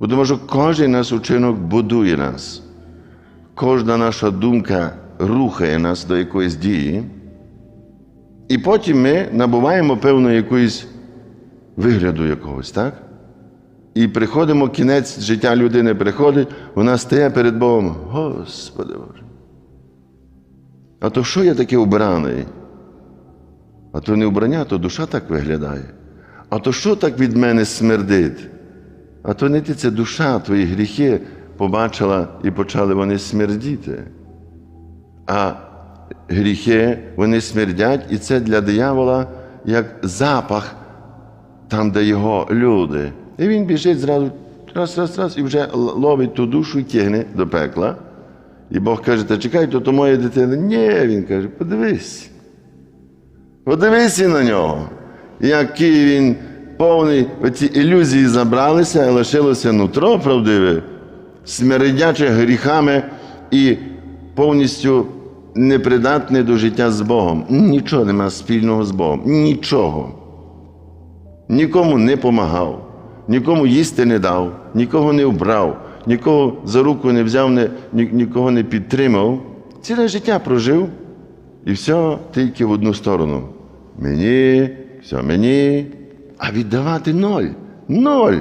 Бо Тому що кожен наш учинок будує нас. Кожна наша думка рухає нас до якоїсь дії. І потім ми набуваємо певно якоїсь вигляду якогось, так? І приходимо, кінець життя людини приходить, вона стає перед Богом. Господи Боже. А то що я таке убраний? А то не убрання, то душа так виглядає. А то що так від мене смердить? А то не ти це душа, твої гріхи побачила і почали вони смердіти. А гріхи вони смердять, і це для диявола як запах там, де його люди. І він біжить зразу, раз, раз, раз, і вже ловить ту душу і тягне до пекла. І Бог каже, та чекай, то, то моя дитина. Ні, він каже, подивись. Подивися на нього, який він повний, оці ілюзії забралися, а лишилося нутро правдиве, смердяче гріхами і повністю непридатне до життя з Богом. Нічого нема спільного з Богом. Нічого. Нікому не помагав, нікому їсти не дав, нікого не вбрав, нікого за руку не взяв, не, ні- нікого не підтримав. Ціле життя прожив і все тільки в одну сторону. Мені, все мені, а віддавати ноль. Ноль.